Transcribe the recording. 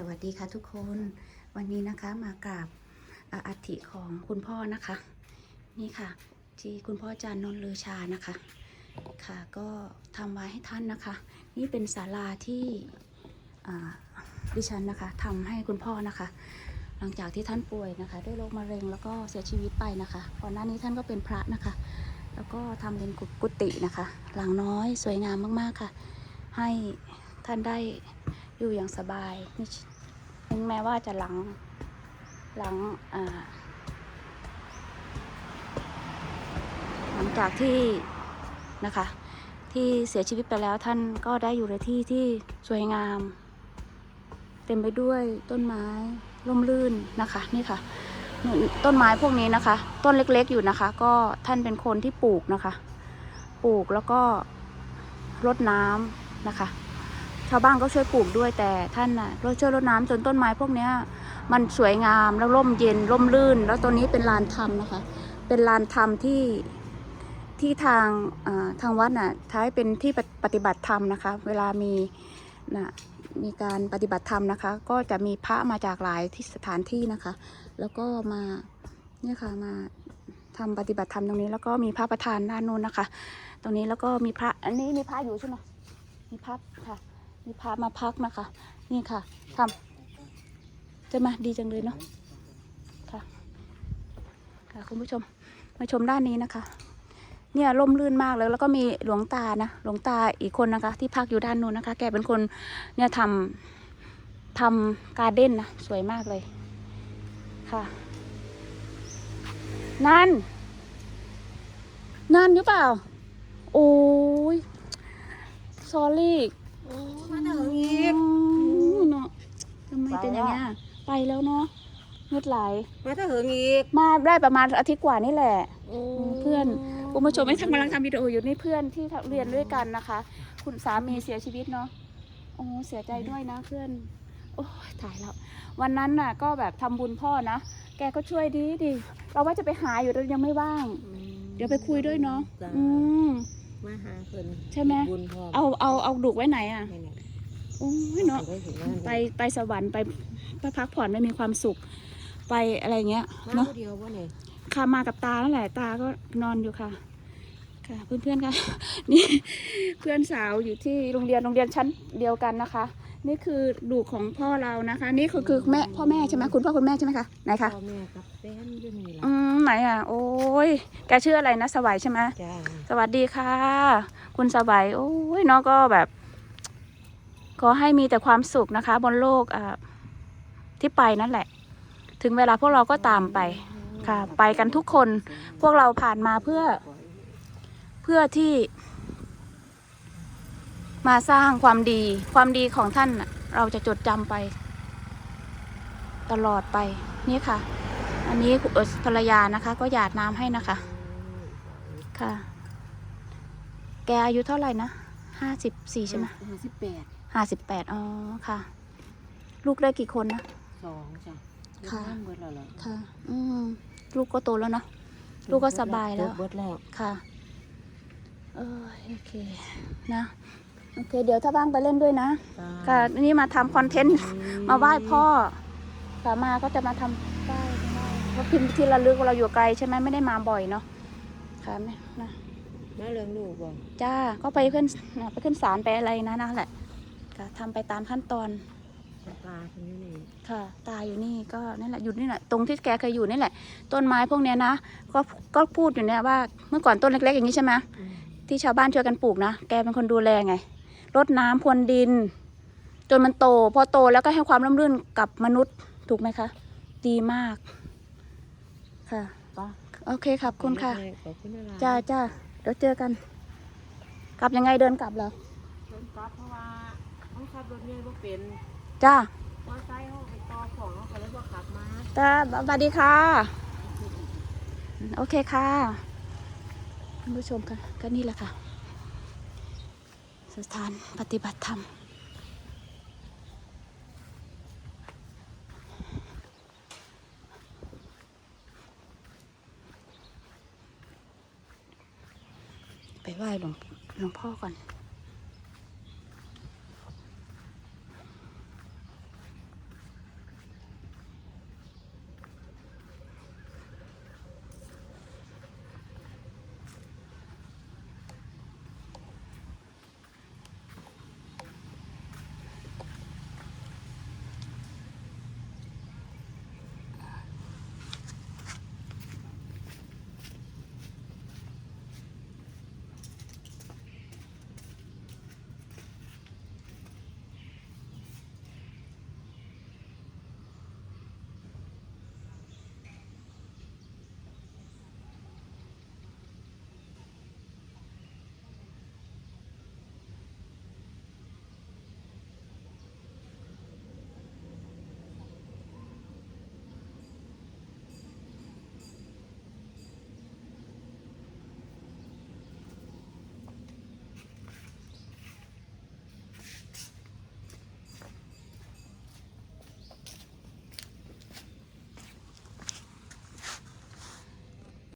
สวัสดีค่ะทุกคนวันนี้นะคะมากราบอัฐิของคุณพ่อนะคะ นี่ค่ะ ที่คุณพ่อจานนนลือชานะคะ ค่ะก็ทำไว้ให้ท่านนะคะ นี่เป็นศาลาที่อ่าดิฉันนะคะทำให้คุณพ่อนะคะ หลังจากที่ท่านป่วยนะคะ ด้วยโรคมะเร็งแล้วก็เสียชีวิตไปนะคะก่อนหน้านี้ท่านก็เป็นพระนะคะ แล้วก็ทำเป็นกุกุฏินะคะ หลังน้อยสวยงามมากๆค่ะ ให้ท่านได้ อยู่อย่างสบายไม่ช่ถึงแม้ว่าจะหลังหลังหลังจากที่นะคะ ที่เสียชีวิตไปแล้วท่านก็ได้อยู่ในที่ที่สวยงาม เต็มไปด้วยต้นไม้ร่มรื่นนะคะนี่ค่ะต้นไม้พวกนี้นะคะ ต้นเล็กๆอยู่นะคะ ก็ท่านเป็นคนที่ปลูกนะคะ ปลูกแล้วก็รดน้ำนะคะ ชาวบ้านก็ช่วยปลูกด้วยแต่ท่านน่ะช่วยรดน้ำจนต้นไม้พวกเนี้ยมันสวยงามแล้วร่มเย็นร่มรื่น แล้วตัวนี้เป็นลานธรรมนะคะ เป็นลานธรรมที่ที่ทางทางวัดน่ะใช้เป็นที่ปฏิปฏิบัติธรรมนะคะ เวลามีน่ะมีการปฏิบัติธรรมนะคะ ก็จะมีพระมาจากหลายที่สถานที่นะคะ แล้วก็มาเนี่ยค่ะมาทำปฏิบัติธรรมตรงนี้ แล้วก็มีพระประธานด้านนู้นนะคะ ตรงนี้แล้วก็มีพระอันนี้มีพระอยู่ใช่ไหมมีพระค่ะ มีพระมาพักนะคะ นี่ค่ะทำจะมาดีจังเลยเนาะค่ะค่ะคุณผู้ชมมาชมด้านนี้นะคะ เนี่ยร่มรื่นมากเลยแล้วก็มีหลวงตานะหลวงตาอีกคนนะคะ ที่พักอยู่ด้านนู้นนะคะ แกเป็นคนเนี่ยทำทำการ์เด้นนะสวยมากเลยค่ะ นั่น นั่นหรือเปล่า โอ้ย s อรี่ มาถึงอีกเนาะทำไมเป็นอย่างเงี้ยไปแล้วเนาะเงือดไหล มาถึงอีก มาได้ประมาณอาทิตย์กว่านี่แหละเพื่อนคุณผู้ชมไม่ทำกำลังทำวิดีโออยู่นี่เพื่อนที่เรียนด้วยกันนะคะ คุณสามีเสียชีวิตเนาะโอ้เสียใจด้วยนะเพื่อนโอ้ยตายแล้ว วันนั้นน่ะ ก็แบบทำบุญพ่อนะ แกก็ช่วยดีดี เราว่าจะไปหาอยู่แต่ยังไม่ว่าง เดี๋ยวไปคุยด้วยเนาะจ้ะอืม มาหาเพิ่นใช่ไหม บุญพร้อมเอาเอาเอาดุกไว้ไหนอะนี่เนี่ยโอ้ยเนาะได้ถึงบ้านไปไปสวรรค์ไปไปพักผ่อนไม่มีความสุข ไปอะไรเงี้ยมาเนาะผู้เดียววะเนี่ยค่ะมากับตานั่นแหละตาก็นอนอยู่ค่ะ ค่ะเพื่อนๆค่ะ นี่เพื่อนสาวอยู่ที่โรงเรียนโรงเรียนชั้นเดียวกันนะคะ นี่คือดูกของพ่อเรานะคะ นี่คือคือแม่พ่อแม่ใช่ไหมคุณพ่อคุณแม่ใช่ไหมคะไหนคะพ่อแม่กับแฟนอยู่นี่ล่ะอืม ไหนอะ โอ้ยแกชื่ออะไรนะสวัยใช่ไหมจ้าสวัสดีค่ะ คุณสวัยโอ้ยน้องก็แบบ ขอให้มีแต่ความสุขนะคะ บนโลกอ่าที่ไปนั่นแหละ ถึงเวลาพวกเราก็ตามไปค่ะ ไปกันทุกคนพวกเราผ่านมาเพื่อ เพื่อที่ มาสร้างความดี ความดีของท่านน่ะเราจะจดจำไป ตลอดไปนี่ค่ะ อันนี้เอ่อภรรยานะคะ ก็หยาดน้ำให้นะคะ ค่ะ แกอายุเท่าไหร่นะห้าสิบสี่ใช่ไหมห้าสิบแปดห้าสิบแปดอ๋อค่ะ ลูกได้กี่คนนะสองจ้ะค่ะเบิดแล้วเหรอค่ะ อืมลูกก็โตแล้วเนาะลูกก็สบายแล้วเบิดแล้วค่ะเออโอเคนะโอเค เดี๋ยวถ้าว่างไปเล่นด้วยนะจ้าค่ะนี่มาทำคอนเทนต์มาไหว้พ่อค่ะมาก็จะมาทำไหว้ไหว้ เพราะพิมพ์ที่ระลึกว่าเราอยู่ไกลใช่ไหมไม่ได้มาบ่อยเนาะค่ะแม่นะมาเรื่องลูกบ่จ้าก็ไปขึ้นนะไปขึ้นศาลไปอะไรนะนั่นแหละค่ะทำไปตามขั้นตอนตาคนนี้นี่ค่ะ ตายอยู่นี่ก็นั่นแหละอยู่นี่แหละตรงที่แกเคยอยู่นี่แหละ ต้นไม้พวกเนี้ยนะก็ก็พูดอยู่เนี่ยว่าเมื่อก่อนต้นเล็ก ๆ อย่างนี้ใช่ไหมอืมที่ชาวบ้านช่วยกันปลูกนะแกเป็นคนดูแลไงรดน้ำพรวนดิน จนมันโต พอโตแล้วก็ให้ความร่มรื่นกับมนุษย์ถูกไหมคะ ดีมาก ค่ะป้าโอเคขอบคุณค่ะ ขอบคุณนะจ้าจ้าเดี๋ยวเจอกัน กลับยังไงเดินกลับเหรอเดินกลับเพราะว่าเขาขับรถเนี่ยบ่เป็นจ้ามอไซค์เขาไปต่อของเขาก็เลยบ่ขับมาจ้าสวัสดีค่ะ โอเคค่ะท่านผู้ชมค่ะก็นี่แหละค่ะ สถานปฏิบัติธรรม ไปไหว้หลวงหลวงพ่อก่อน